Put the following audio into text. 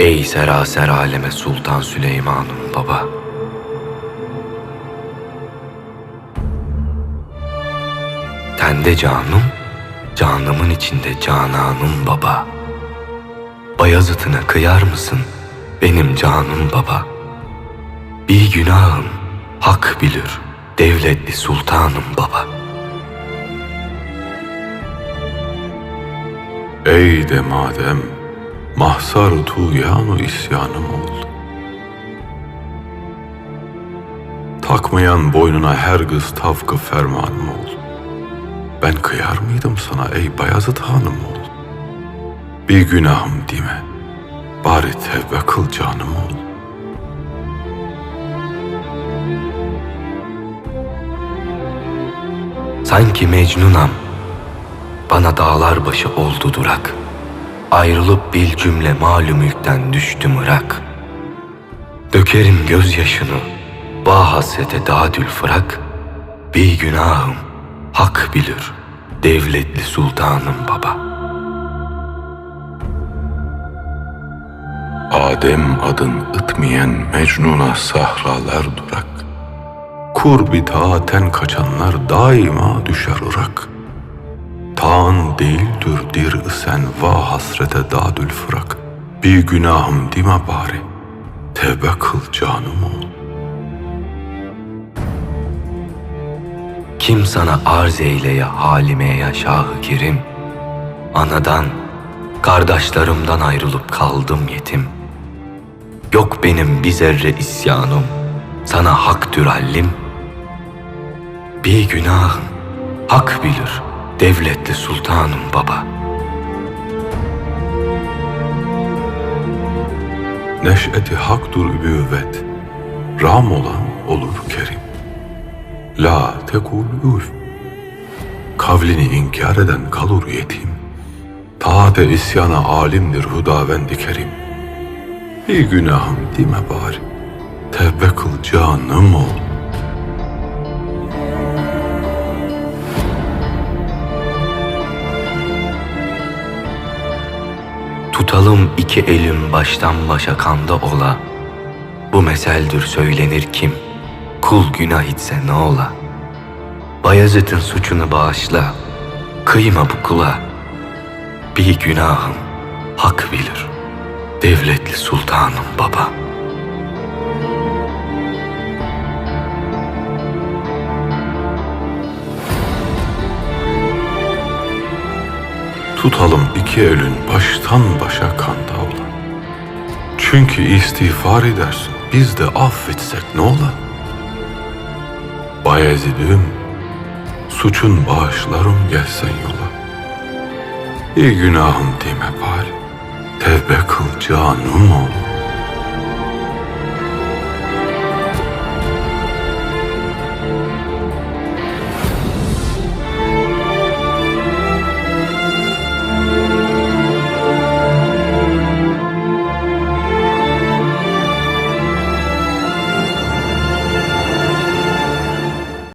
Ey seraser aleme Sultan Süleyman'ım baba. Tende canım, canımın içinde cananım baba. Bayazıt'ına kıyar mısın benim canım baba? Bir günahım hak bilir devletli sultanım baba. Ey de madem mahsar tuğyanu isyanım oldu. Takmayan boynuna her kız tavkı fermanım oldu. Ben kıyar mıydım sana ey Bayazıt hanım oğul? Bir günahım dime, bari tevbe kıl canım oğul. Sanki Mecnunam, bana dağlar başı oldu durak. Ayrılıp bil cümle malum mülkten düştüm ırak. Dökerim gözyaşını, bağ hasrete dadül fırak. Bir günahım, hak bilir, devletli sultanım baba. Adem adın ıtmayan Mecnun'a sahralar durak. Kur bitaaten kaçanlar daima düşer ırak. Taan değildir dir sen va hasrete dadül fırak. Bir günahım dime bari, tevbe kıl canım ol. Kim sana arz eyleye halime ya şahı kerim? Anadan, kardeşlerimden ayrılıp kaldım yetim. Yok benim bir zerre isyanım, sana hak hallim. Bir günahım, hak bilir, devletli sultanım baba. Neşeti haktur übüvvet, ram olan olur kerim. La tekul kavlini inkar eden kalur yetim. Taate isyana alimdir hudavendi kerim. Bir günahım dime bari, tevbe kıl canım ol. Tutalım iki elim baştan başa kanda ola. Bu meseldir söylenir kim? Kul günah etse ne ola? Bayezid'in suçunu bağışla. Kıyma bu kula. Bir günahım hak bilir. Devletli sultanım baba. Tutalım iki elin baştan başa kanda ola. Çünkü istiğfar edersin, biz de affetsek ne ola? Bayezid'im, suçun bağışlarım gelsen yola. Bir günahım deme bari, tevbe kıl canım ol.